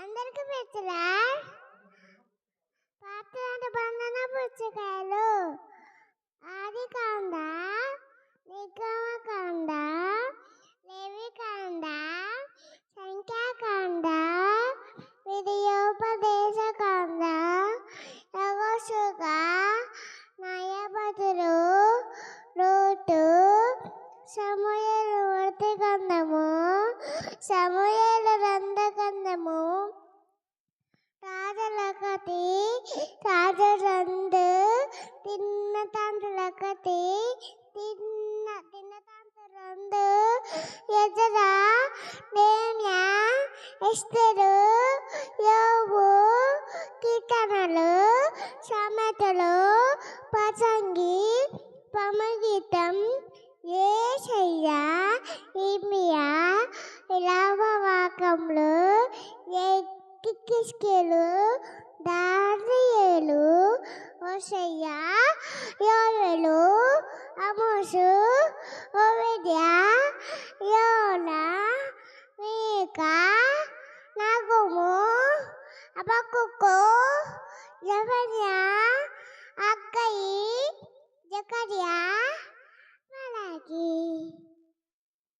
అందరికి పెచ్చలా పాత్ర బంధన పుచ్చకాయలు. ఆది కాండ నిగమ కాండ లేవి కాండ సంఖ్యాకాండ విధియోపదేశ కాండ యగోషుగా నయపతులు? రూటు? సమూహలు వృత్తి గంధము? సమూహలు రంధ రాజలకటి ఒకటి తిన్న తిన్న రెండు. ఎదుర నేమ్య ఎస్తరు యోగు కీర్తనలు సమతలు పసంగి పమగీతం ఏషయ్య ఇమియా ఇలావవాకంలో దారి su yona mika apa kuku jafanya